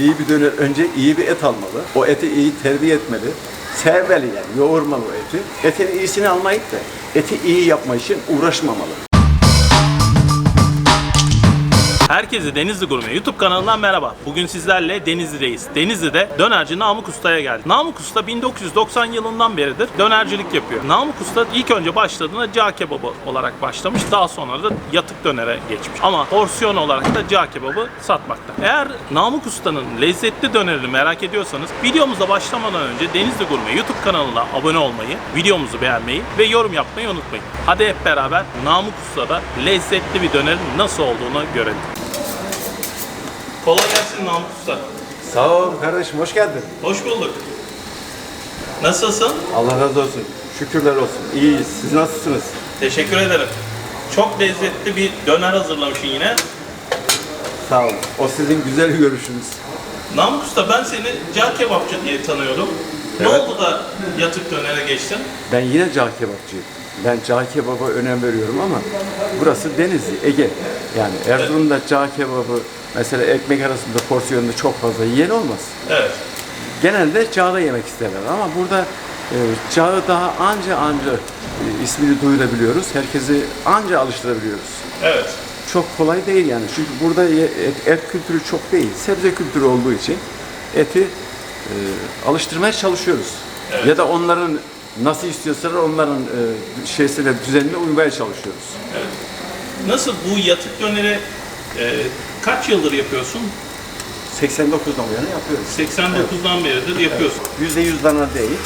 İyi bir döner önce iyi bir et almalı. O eti iyi terbiye etmeli. Sevmeli yani yoğurmalı o eti. Etin iyisini almayıp da eti iyi yapma için uğraşmamalı. Herkese Denizli Gurme YouTube kanalından merhaba. Bugün sizlerle Denizli'deyiz. Denizli'de dönerci Namık Usta'ya geldik. Namık Usta 1990 yılından beridir dönercilik yapıyor. Namık Usta ilk önce başladığında cağ kebabı olarak başlamış. Daha sonra da yatık dönere geçmiş. Ama porsiyon olarak da cağ kebabı satmakta. Eğer Namık Usta'nın lezzetli dönerini merak ediyorsanız videomuza başlamadan önce Denizli Gurme YouTube kanalına abone olmayı, videomuzu beğenmeyi ve yorum yapmayı unutmayın. Hadi hep beraber Namık Usta'da lezzetli bir dönerin nasıl olduğunu görelim. Kolay gelsin Namık Usta. Sağ ol kardeşim hoş geldin. Hoş bulduk. Nasılsın? Allah razı olsun. Şükürler olsun. İyiyiz. Siz nasılsınız? Teşekkür ederim. Çok lezzetli bir döner hazırlamışsın yine. Sağ olun. O sizin güzel görüşünüz. Namık Usta ben seni cağ kebapçı diye tanıyordum. Ne Evet. oldu da yatık dönere geçtin? Ben yine cağ kebapçıyım. Ben cağ kebaba önem veriyorum ama burası Denizli, Ege. Yani Erzurum'da cağ kebabı mesela ekmek arasında porsiyonunda çok fazla yiyen olmaz. Evet. Genelde cağda yemek isterler ama burada e, cağı daha anca anca e, ismini duyurabiliyoruz. Herkesi anca alıştırabiliyoruz. Evet. Çok kolay değil yani. Çünkü burada et, et kültürü çok değil. Sebze kültürü olduğu için eti e, alıştırmaya çalışıyoruz. Evet. Ya da onların nasıl istiyorsalar onların e, şeysine, düzenine uymaya çalışıyoruz. Nasıl bu yatık döneri e, kaç yıldır yapıyorsun? 89'dan bu yana yapıyoruz. 89'dan beridir yapıyorsun. Yüzde yüz dana değil,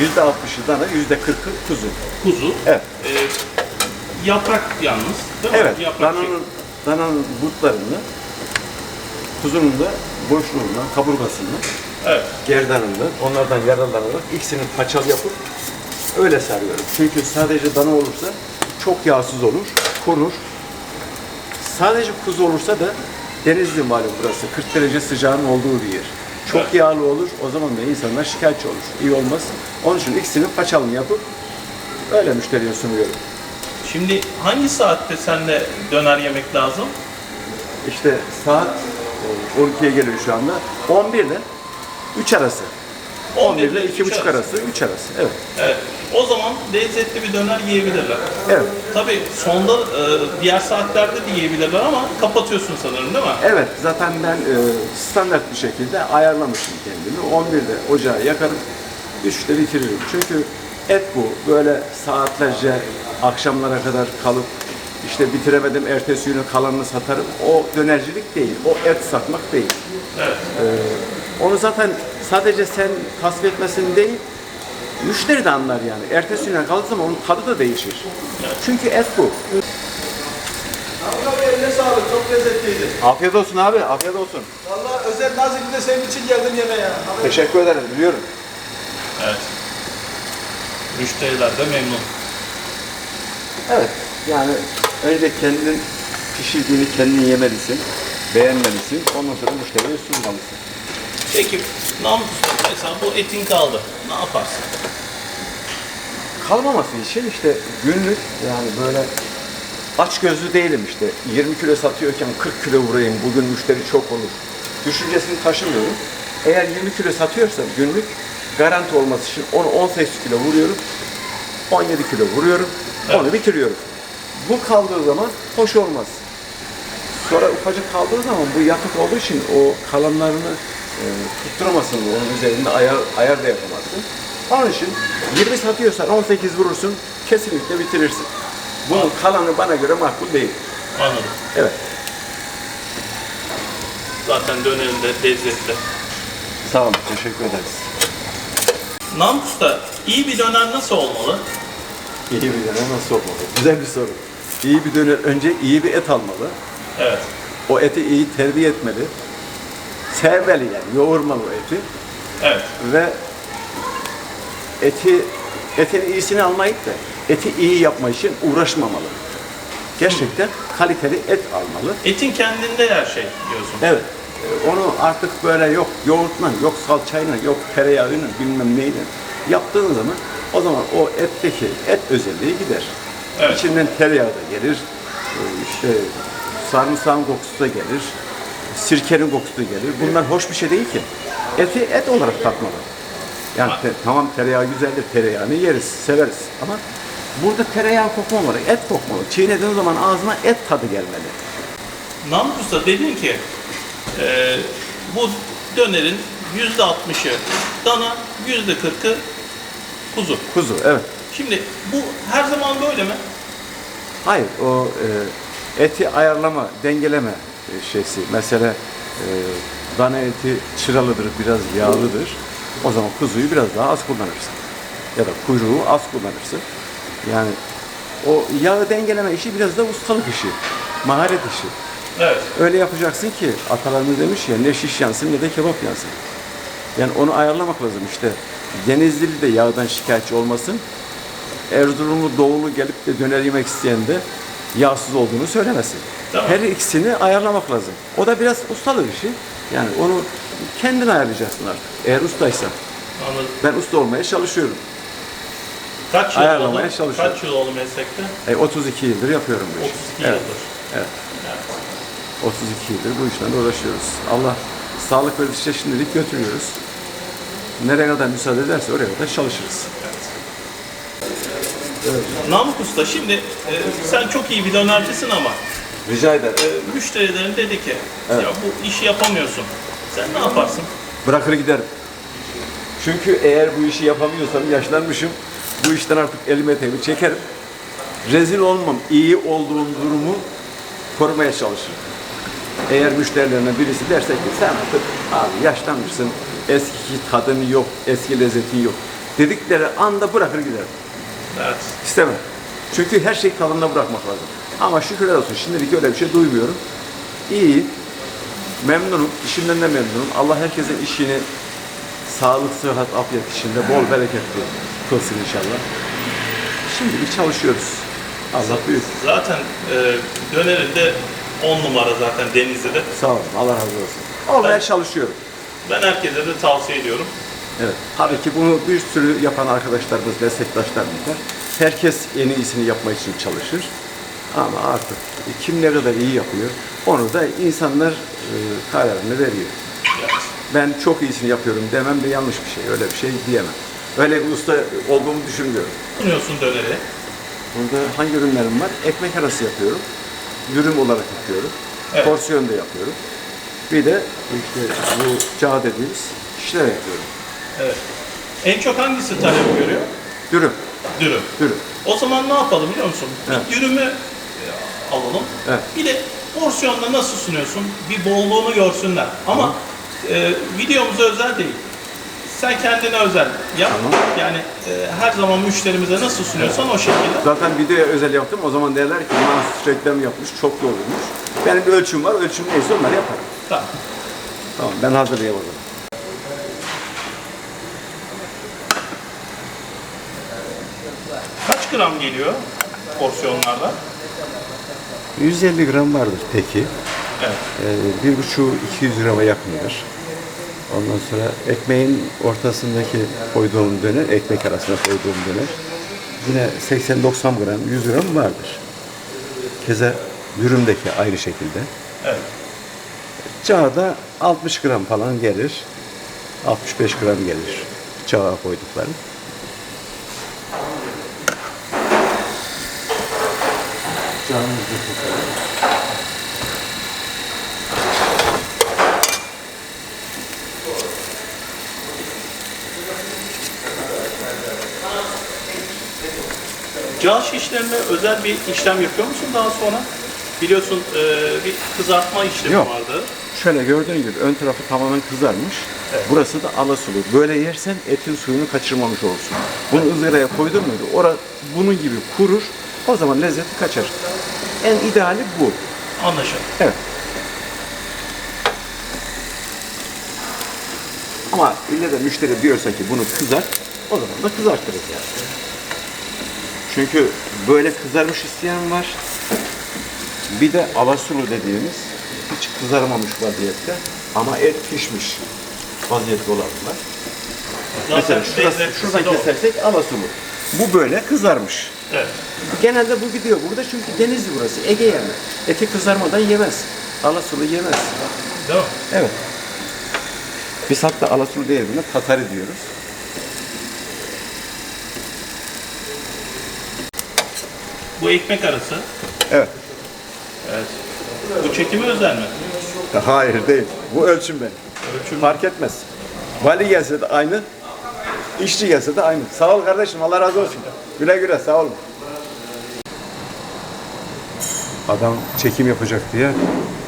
yüzde 60'ı dana, yüzde 40'ı kuzu. Kuzu. Evet. E, yaprak yalnız. Değil mi? Evet, Yaprak dananın, dananın butlarını, kuzunun da boşluğundan, kaburgasından, Evet. gerdanını, onlardan yararlanarak ikisini paçal yapıp öyle sarıyorum. Çünkü sadece dana olursa çok yağsız olur, kurur. Sadece kuzu olursa da denizli malum burası. 40 derece sıcağın olduğu bir yer. Çok Evet. yağlı olur, o zaman da insanlar şikayetçi olur. İyi olmaz. Onun için ikisini paçalını yapıp öyle müşteriye sunuyorum. Şimdi hangi saatte senle döner yemek lazım? İşte saat e, 12'ye geliyor şu anda. 11 ile 3 arası. 11 ile 2.30 üç arası, 3 arası. Evet. Evet. O zaman lezzetli bir döner yiyebilirler. Evet. Tabii sonda e, diğer saatlerde de yiyebilirler ama kapatıyorsun sanırım değil mi? Evet, zaten ben e, standart bir şekilde ayarlamışım kendimi. 11'de ocağı yakarım, 3'te bitiririm. Çünkü et bu. Böyle saatlerce akşamlara kadar kalıp işte bitiremedim, ertesi günü kalanını satarım. O dönercilik değil, o et satmak değil. Evet. Onu zaten sadece sen tasvip etmesin değil, müşteri de anlar yani. Ertesi güne kaldığı zaman onun tadı da değişir. Çünkü et bu. Abi eline sağlık, çok lezzetliydi. Afiyet olsun abi, afiyet olsun. Vallahi özel nazik de senin için geldim yemeğe. Abi, Teşekkür ederim, biliyorum. Evet. Müşteriler de memnun. Evet. Yani önce kendin pişirdiğini kendin yemelisin, beğenmelisin. Ondan sonra müşteriye sunmalısın. Peki Namık Usta mesela bu etin kaldı. Ne yaparsın? Kalmaması için işte günlük yani böyle aç gözlü değilim işte. 20 kilo satıyorken 40 kilo vurayım, bugün müşteri çok olur. Düşüncesini taşımıyorum. Eğer 20 kilo satıyorsam günlük garanti olması için onu 18 kilo vuruyorum. 17 kilo vuruyorum. Onu bitiriyorum. Bu kaldığı zaman hoş olmaz. Sonra ufacık kaldığı zaman bu yatık olduğu için o kalanlarını e, tutturamazsın da onun üzerinde ayar, ayar da yapamazsın. Onun için 20 satıyorsan 18 vurursun kesinlikle bitirirsin. Bunun kalanı bana göre makbul değil. Anladım. Evet. Zaten dönerin de lezzetli. Sağ olun. Teşekkür ederiz. Namık Usta iyi bir döner nasıl olmalı? İyi bir döner nasıl olmalı? Güzel bir soru. İyi bir döner önce iyi bir et almalı. Evet. O eti iyi terbiye etmeli. Sevmeli yani. Yoğurmalı eti. Evet. ve eti etin iyisini almayıp da eti iyi yapma için uğraşmamalı. Gerçekten kaliteli et almalı. Etin kendinde her şey diyorsun. Evet. Onu artık böyle yok yoğurtla, yok salçayla, yok tereyağıyla bilmem neyle yaptığın zaman o zaman o etteki et özelliği gider. Evet. İçinden tereyağı da gelir, işte sarımsağın kokusu da gelir, sirkenin kokusu geliyor. Bundan hoş bir şey değil ki. Eti et olarak tatmalı. Yani te- tamam tereyağı güzeldir, tereyağını yeriz, severiz ama burada tereyağı kokmamalı, et kokmalı. Çiğnediğin zaman ağzına et tadı gelmeli. Namık Usta dedin ki e, bu dönerin yüzde altmışı dana, yüzde kırkı kuzu. Kuzu, evet. Şimdi bu her zaman böyle mi? Hayır, o e, eti ayarlama, dengeleme şeysi. Mesela e, dana eti çıralıdır, biraz yağlıdır. O zaman kuzuyu biraz daha az kullanırsın. Ya da kuyruğu az kullanırsın. Yani o yağı dengeleme işi biraz da ustalık işi, maharet işi. Evet. Öyle yapacaksın ki atalarımız demiş ya ne şiş yansın ne de kebap yansın. Yani onu ayarlamak lazım işte. Denizli de yağdan şikayetçi olmasın. Erzurumlu doğulu gelip de döner yemek isteyen de yağsız olduğunu söylemesin. Tamam. Her ikisini ayarlamak lazım. O da biraz ustalık işi. Yani onu kendin ayarlayacaksın artık. Eğer ustaysan. Anladım. Ben usta olmaya çalışıyorum. Kaç yıl Ayarlamaya oldu? çalışıyorum. Kaç yıl oldu meslekte? E, 32 yıldır yapıyorum bu işi. 32 Evet. yıldır. Evet. 32 yıldır bu işlerle uğraşıyoruz. Allah sağlık verdikçe şimdilik götürüyoruz. Nereye kadar müsaade ederse oraya kadar çalışırız. Namık Usta şimdi e, sen çok iyi bir dönercisin ama Rica ederim. e, müşterilerin dedi ki ya bu işi yapamıyorsun. Sen ne yaparsın? Bırakır giderim. Çünkü eğer bu işi yapamıyorsam yaşlanmışım. Bu işten artık elime eteğimi çekerim. Rezil olmam. iyi olduğum durumu korumaya çalışırım. Eğer müşterilerine birisi derse ki sen artık abi yaşlanmışsın, eski tadın yok, eski lezzetin yok dedikleri anda bırakır giderim. Evet. İstemem. Çünkü her şeyi tadında bırakmak lazım. Ama şükürler olsun şimdilik öyle bir şey duymuyorum. İyi, memnunum, işimden de memnunum. Allah herkesin işini sağlık, sıhhat, afiyet içinde bol bereketli kılsın inşallah. Şimdilik çalışıyoruz. Allah büyük. Zaten e, dönerinde 10 numara zaten Denizli'de. Sağ olun. Allah razı olsun. Olmaya çalışıyorum. Ben herkese de tavsiye ediyorum. Evet. Tabii ki bunu bir sürü yapan arkadaşlarımız, meslektaşlarımız var. Herkes en iyisini yapmak için çalışır. Ama artık kim ne kadar iyi yapıyor, onu da insanlar e, kararını veriyor. Ben çok iyisini yapıyorum demem de yanlış bir şey. Öyle bir şey diyemem. Öyle bir usta olduğumu düşünmüyorum. Sunuyorsun döneri. Burada hangi ürünlerim var? Ekmek arası yapıyorum. Dürüm olarak yapıyorum. Evet. Porsiyon da yapıyorum. Bir de işte bu cağ dediğimiz işler yapıyorum. Evet. En çok hangisi talep görüyor? Dürüm, Dürüm. dürüm. O zaman ne yapalım biliyor musun? Evet. Bir dürümü e, alalım. Evet. Bir de porsiyonda nasıl sunuyorsun? Bir bolluğunu görsünler. Ama e, videomuza özel değil. Sen kendine özel yap. Tamam. Yani e, her zaman müşterimize nasıl sunuyorsan o şekilde. Zaten videoya özel yaptım. O zaman derler ki mahsus reklam yapmış, çok doğruymuş. Benim bir ölçüm var. Ölçüm neyse onları yaparım. Tamam. Tamam ben hazırlayayım o zaman. Kaç gram geliyor porsiyonlarda? 150 gram vardır peki. Evet. Ee, bir buçuğu 200 grama yakındır. Ondan sonra ekmeğin ortasındaki koyduğum döner, ekmek arasına koyduğum döner yine 80-90 gram, 100 gram vardır. Keza dürümdeki aynı şekilde. Evet. Çağda 60 gram falan gelir. 65 gram gelir. Çağa koyduklarım. Çağımızda Cağ şişlerinde özel bir işlem yapıyor musun daha sonra? Biliyorsun e, bir kızartma işlemi Yok. vardı. Şöyle gördüğün gibi ön tarafı tamamen kızarmış. Burası da alasulu. Böyle yersen etin suyunu kaçırmamış olursun. Bunu ızgaraya koydun muydu? Ora bunun gibi kurur. O zaman lezzeti kaçar. En ideali bu. Anlaşıldı. Evet. Ama ille de müşteri diyorsa ki bunu kızart, o zaman da kızartırız yani. Çünkü böyle kızarmış isteyen var. Bir de alasulu dediğimiz hiç kızarmamış vaziyette ama et pişmiş vaziyette olanlar. Mesela şurası, şuradan kesersek alasulu. Bu böyle kızarmış. Evet. Genelde bu gidiyor burada çünkü Denizli burası. Ege yerli. Eti kızarmadan yemez. Alasulu yemez. Değil mi? Evet. Biz hatta Alatur değil buna Tatari diyoruz. Bu ekmek arası. Evet. Evet. Bu çekime özel mi? Hayır değil. Bu ölçüm benim. Fark etmez. Vali gelse de aynı, işçi gelse de aynı. Sağ ol kardeşim, Allah razı olsun. Güle güle, sağ olun. Adam çekim yapacak diye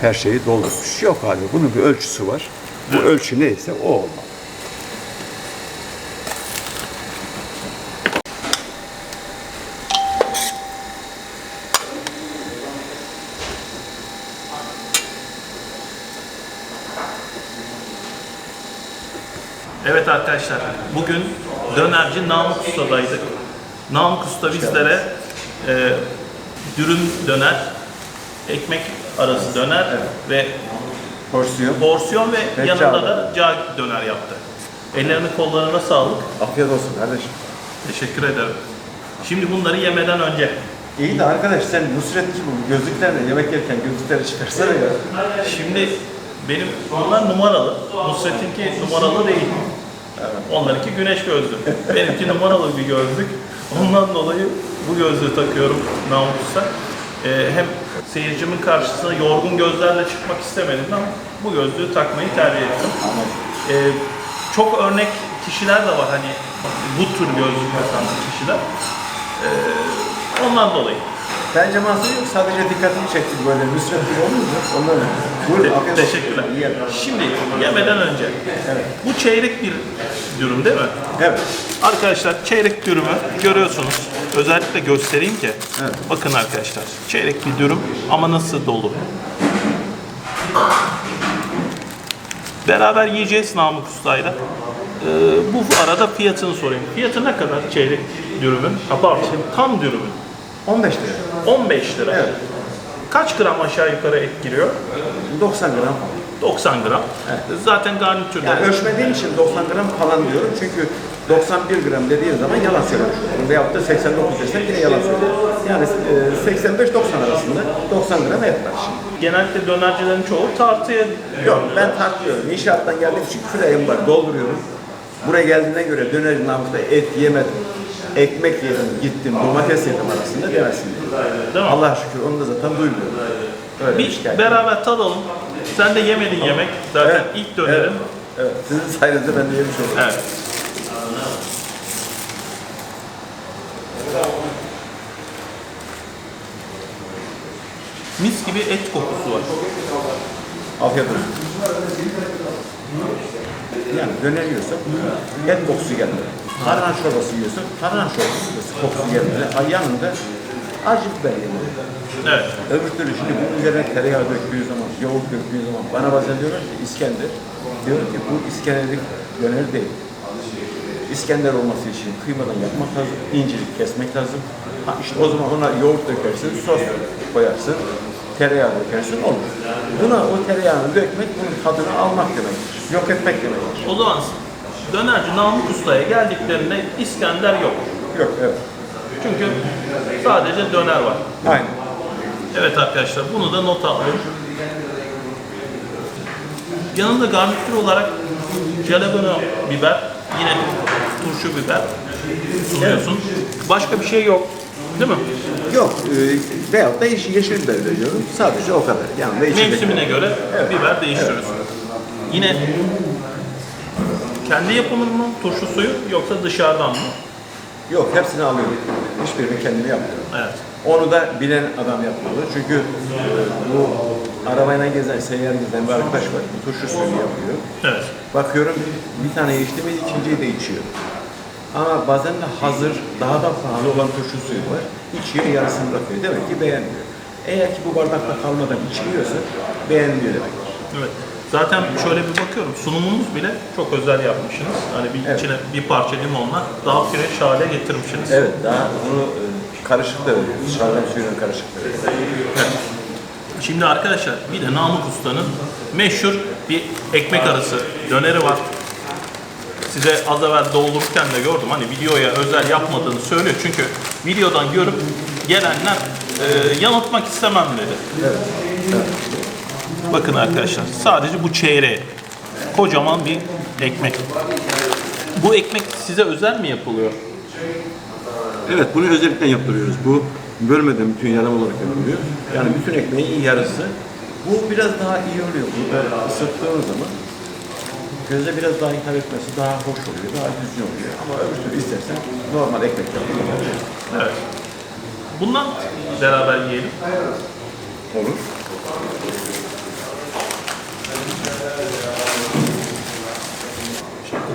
her şeyi doldurmuş. Yok abi bunun bir ölçüsü var. Bu ölçü neyse o olmalı. Evet arkadaşlar, bugün dönerci Namık Usta'daydık. Namık Usta bizlere e, dürüm döner, ekmek arası döner ve Porsiyon. porsiyon ve Ve yanında cağ da cağ döner yaptı. Ellerine kollarına sağlık. Afiyet olsun kardeşim. Teşekkür ederim. Şimdi bunları yemeden önce İyi de arkadaş sen Nusret gibi gözlüklerle yemek yerken gözlükleri çıkarsana ya. Şimdi benim bunlar numaralı. Nusret'inki numaralı değil. Onlarınki güneş gözlü. Benimki numaralı bir gözlük. Ondan dolayı bu gözlüğü takıyorum namusla. Ee, hem seyircimin karşısına yorgun gözlerle çıkmak istemedim ama bu gözlüğü takmayı tercih ettim. Ee, çok örnek kişiler de var hani bu tür gözlük takan kişiler. Ee, ondan dolayı. Bence mahsur yok. Sadece dikkatimi çekti böyle Nusret gibi olmuyor mu? Ondan öyle. Buyurun, Te- afiyet olsun. Teşekkürler. İyi. Şimdi yemeden önce bu çeyrek bir dürüm değil mi? Evet. Arkadaşlar çeyrek dürümü görüyorsunuz. Özellikle göstereyim ki. Bakın arkadaşlar. Çeyrek bir dürüm ama nasıl dolu. Beraber yiyeceğiz Namık Usta'yla. Ee, bu arada fiyatını sorayım. Fiyatı ne kadar çeyrek dürümün? Ha, pardon, tam dürümün. 15 lira. 15 lira. Evet. Kaç gram aşağı yukarı et giriyor? 90 gram falan. 90 gram. Zaten garnitürde. Yani ölçmediğim için 90 gram falan diyorum. Çünkü 91 gram dediğin zaman yalan söylüyorum. Veyahut da 89 desem yine yalan söylüyorum. Yani e, 85-90 arasında 90 gram et var şimdi. Genellikle dönercilerin çoğu tartıya Yok ben tartmıyorum. İnşaattan geldiğim için küreğim var. Dolduruyorum. Buraya geldiğine göre dönerin namında et yemedim. Ekmek yedim, gittim, domates yedim arasında demesin diye. Değil mi? Allah'a şükür onu da zaten duymuyorum. Öyle Bir şikayet. beraber tadalım. Sen de yemedin yemek. Zaten Evet, ilk dönerim. Evet, evet. Sizin sayenizde ben de yemiş oldum. Evet. Mis gibi et kokusu var. Afiyet olsun. Yani döner yiyorsak et kokusu gelmeli. Tarhana çorbası yiyorsak tarhana çorbası kokusu gelmeli. Ay yanında acı biber yemeli. Evet. Öbür türlü şimdi bunun üzerine tereyağı döktüğü zaman, yoğurt döktüğü zaman bana bazen diyorlar ki İskender. Diyorum ki bu İskenderlik döner değil. İskender olması için kıymadan yapmak lazım, incelik kesmek lazım. Ha işte o zaman ona yoğurt dökersin, sos koyarsın, tereyağı dökersin olur. Buna o tereyağını dökmek bunun tadını almak demektir. Yok etmek demektir. O zaman dönerci Namık Usta'ya geldiklerinde İskender yok. Yok evet. Çünkü sadece döner var. Aynen. Evet arkadaşlar bunu da not alıyorum. Yanında garnitür olarak jalapeno biber, yine turşu biber sunuyorsun. Başka bir şey yok. Değil mi? Yok. E, veyahut da yeşil, yeşil biber veriyorum. Sadece o kadar. Yanında içecek. Mevsimine göre biber değiştiriyorsun. Yine kendi yapımın mı turşu suyu yoksa dışarıdan mı? Yok hepsini alıyorum. Hiçbirini kendim yapmıyorum. Evet. Onu da bilen adam yapmalı. Çünkü e, bu arabayla gezen, seyyar gezen bir arkadaş var. Turşu suyu yapıyor. Evet. Bakıyorum bir tane içti mi ikinciyi de içiyor. Ama bazen de hazır, daha da pahalı olan turşu suyu var. İçiyor, yarısını bırakıyor. Demek ki beğenmiyor. Eğer ki bu bardakta kalmadan içiliyorsa beğenmiyor demektir. Evet. Zaten şöyle bir bakıyorum sunumunuz bile çok özel yapmışsınız. Hani bir Evet. içine bir parça limonla daha fresh hale getirmişsiniz. Evet, daha bunu e, karışık da veriyoruz. Karışık da veriyoruz. Şimdi arkadaşlar bir de Namık Usta'nın meşhur bir ekmek arası döneri var. Size az evvel doldururken de gördüm hani videoya özel yapmadığını söylüyor. Çünkü videodan görüp gelenler e, yanıltmak istemem dedi. Bakın arkadaşlar sadece bu çeyreğe kocaman bir ekmek. Bu ekmek size özel mi yapılıyor? Evet, bunu özellikle yaptırıyoruz. Bu bölmeden bütün yarım olarak yapılıyor. Yani bütün ekmeğin yarısı. Bu biraz daha iyi oluyor. Bu böyle ısıttığınız zaman göze biraz daha hitap etmesi daha hoş oluyor, daha düzgün oluyor. Ama öbür türlü istersen normal ekmek yapabilir. Evet. Bundan beraber yiyelim. Olur.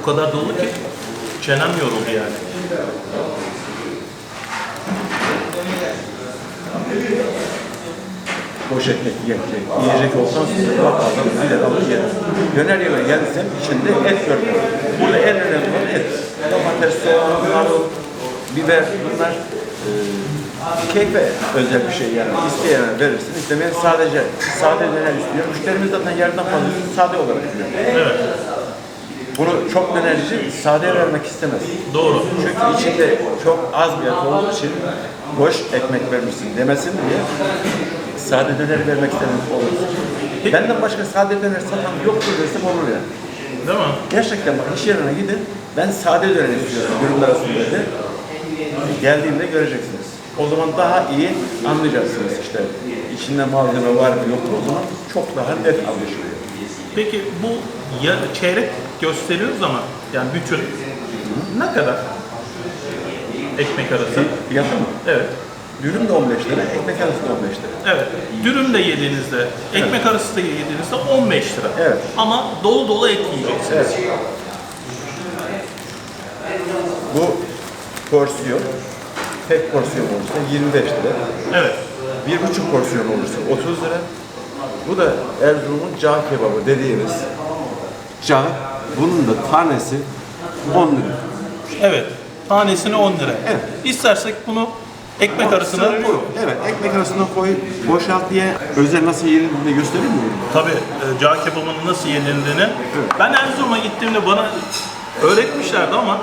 O kadar dolu ki çenem yoruldu yani. Boş ekmek yiyecek, yiyecek olsan bakkaldan bilet alıp yerim. Döner yemeğe geldiysem içinde et gördüm. Burada en önemli olan et. Domates, soğan, marul, biber bunlar e, keyfe özel bir şey yani. İsteyene verirsin, istemeyen sadece sade döner istiyor. Müşterimiz zaten yarıdan fazlasını sade olarak yiyor. Evet. Bunu çok dönerci sade vermek istemez. Doğru. Çünkü içinde çok az bir et olduğu için boş ekmek vermişsin demesin diye sade döner vermek istemiş olur. Benden başka sade döner satan yoktur desem olur yani. Değil mi? Gerçekten bak iş yerine gidin, ben sade döner istiyorum ürünler arasında dedi. Geldiğimde göreceksiniz. O zaman daha iyi anlayacaksınız işte içinde malzeme var mı yok mu o zaman çok daha net anlaşılıyor. Peki bu ya, çeyrek gösteriyoruz ama yani bütün ne kadar ekmek arası? Fiyatı mı? Evet. Dürüm de 15 lira, ekmek arası da 15 lira. Evet. Dürüm de yediğinizde, ekmek arası da yediğinizde 15 lira. Evet. Ama dolu dolu et yiyeceksiniz. Evet. Bu porsiyon, tek porsiyon olursa 25 lira. Evet. Bir buçuk porsiyon olursa 30 lira. Bu da Erzurum'un cağ kebabı dediğimiz cağ. Bunun da tanesi 10 lira. Evet. Tanesini 10 lira. Evet. İstersek bunu ekmek arasına bu. Evet, ekmek arasına koy, boşalt diye özel nasıl yenildiğini göstereyim mi? Tabii e, cağ kebabının nasıl yenildiğini. Ben Erzurum'a gittiğimde bana öğretmişlerdi ama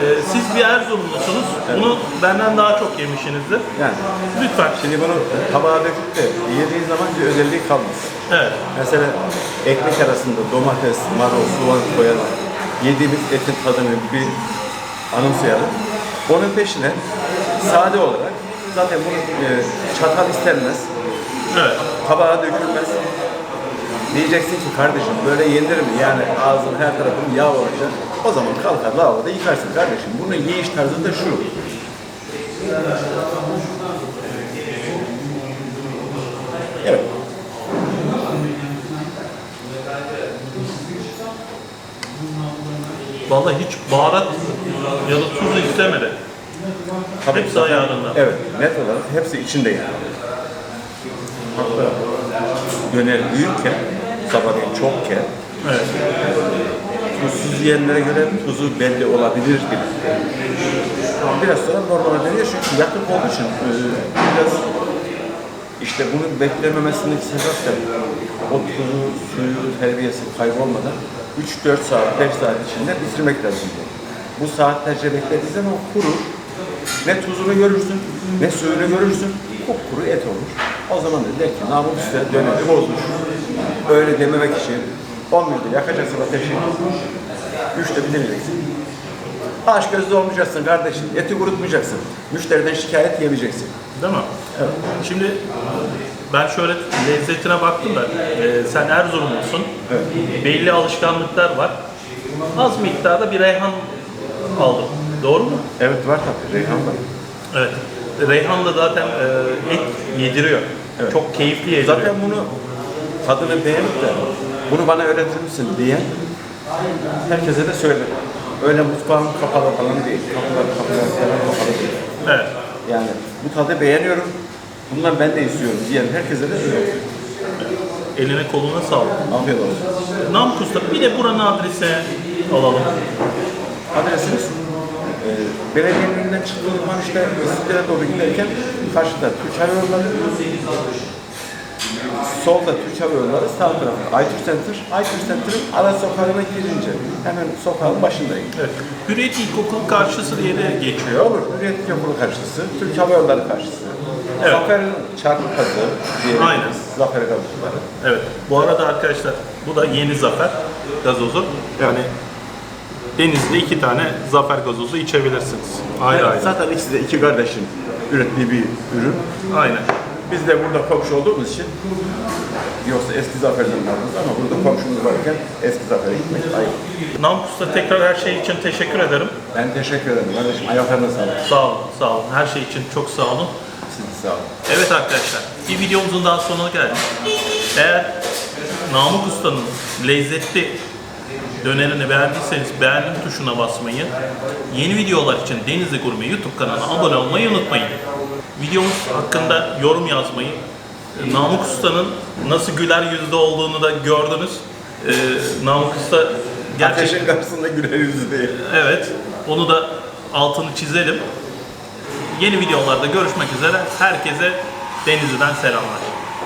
e, siz bir Erzurumlusunuz. Bunu benden daha çok yemişsinizdir. Yani Lütfen. şimdi bunu tabağa döküp de yediğin zaman bir özelliği kalmaz. Evet. Mesela ekmek arasında domates, marul, soğan koyalım. Yediğimiz etin tadını bir anımsayalım. Onun peşine sade olarak zaten bunu e, çatal istenmez, Evet. tabağa dökülmez. Diyeceksin ki kardeşim böyle yenir mi? Yani ağzın her tarafın yağ olacak. O zaman kalkar lavaboda yıkarsın kardeşim. Bunun yiyiş tarzı da şu. Evet. Vallahi hiç baharat ya da tuz istemedi. Tabii Hepsi zaten- ayarında. Evet, net olarak hepsi içinde yani. Hatta döner büyürken, sabahleyin çokken, Evet. tuzsuz yiyenlere göre tuzu belli olabilir gibi. Ama biraz sonra normale dönüyor çünkü yakık olduğu için e, biraz işte bunun beklememesindeki sebep de o tuzu, suyu, terbiyesi kaybolmadan 3-4 saat, 5 saat içinde bitirmek lazım. Bu saatlerce beklediği zaman kurur. Ne tuzunu görürsün, ne suyunu görürsün, kupkuru et olur. O zaman da der ki namım üstüne döneri bozmuş. Öyle dememek için 11'de yakacaksın ateşi, 3'te bitireceksin. Aç gözlü olmayacaksın kardeşim, eti kurutmayacaksın. Müşteriden şikayet yemeyeceksin. Değil mi? Şimdi ben şöyle lezzetine baktım da e, sen Erzurumlusun. Belli alışkanlıklar var. Az miktarda bir reyhan aldım. Doğru mu? Evet var tabii, Reyhan var. Evet. Reyhan da zaten e, et yediriyor. Evet. Çok keyifli yediriyor. Zaten bunu tadını beğenip de bunu bana öğretir misin diye herkese de söyledim. Öyle mutfağım kapalı falan değil. Kapılar kapılar falan kapalı değil. Evet. Yani bu tadı beğeniyorum. Bundan ben de istiyorum diyen herkese de öğretiyorum. Eline koluna sağlık. Afiyet olsun. Namık Usta bir de buranın adresi alalım. Adresimiz e, belediyenin önünden çıktığım işte İstiklale doğru giderken karşıda Türk Hava Yolları solda Türk Hava Yolları, sağ tarafta Aytürk Center. Aytürk Center'ın ara sokağına girince hemen sokağın başındayım. Evet. Hürriyet İlkokulu karşısı diye de geçiyor. Olur. Hürriyet Köprü karşısı, Türk Hava Yolları karşısı. Evet. Zafer'in çarpı kazı diyebiliriz. Aynen. Zafer gazozları. Evet. Bu arada arkadaşlar bu da yeni Zafer gazozu. Yani denizde iki tane Zafer gazozu içebilirsiniz. Ayrı Evet, ayrı. Zaten ikisi de iki kardeşin ürettiği bir ürün. Aynen. Biz de burada komşu olduğumuz için yoksa eski Zafer'den alırız ama burada komşumuz varken eski Zafer'e gitmek ayıp. Namık Usta tekrar her şey için teşekkür ederim. Ben teşekkür ederim kardeşim. Ayaklarına sağlık. Sağ olun, sağ olun. Her şey için çok sağ olun. Siz de sağ olun. Evet arkadaşlar, bir videomuzun daha sonuna geldik. Eğer Namık Usta'nın lezzetli dönerini beğendiyseniz beğendim tuşuna basmayı, yeni videolar için Denizli Gurme YouTube kanalına abone olmayı unutmayın. Videomuz hakkında yorum yazmayı, Namık Usta'nın nasıl güler yüzlü olduğunu da gördünüz. Ee, Namık Usta gerçekten... Ateşin karşısında güler yüzü değil. Evet, onu da altını çizelim. Yeni videolarda görüşmek üzere. Herkese Denizli'den selamlar.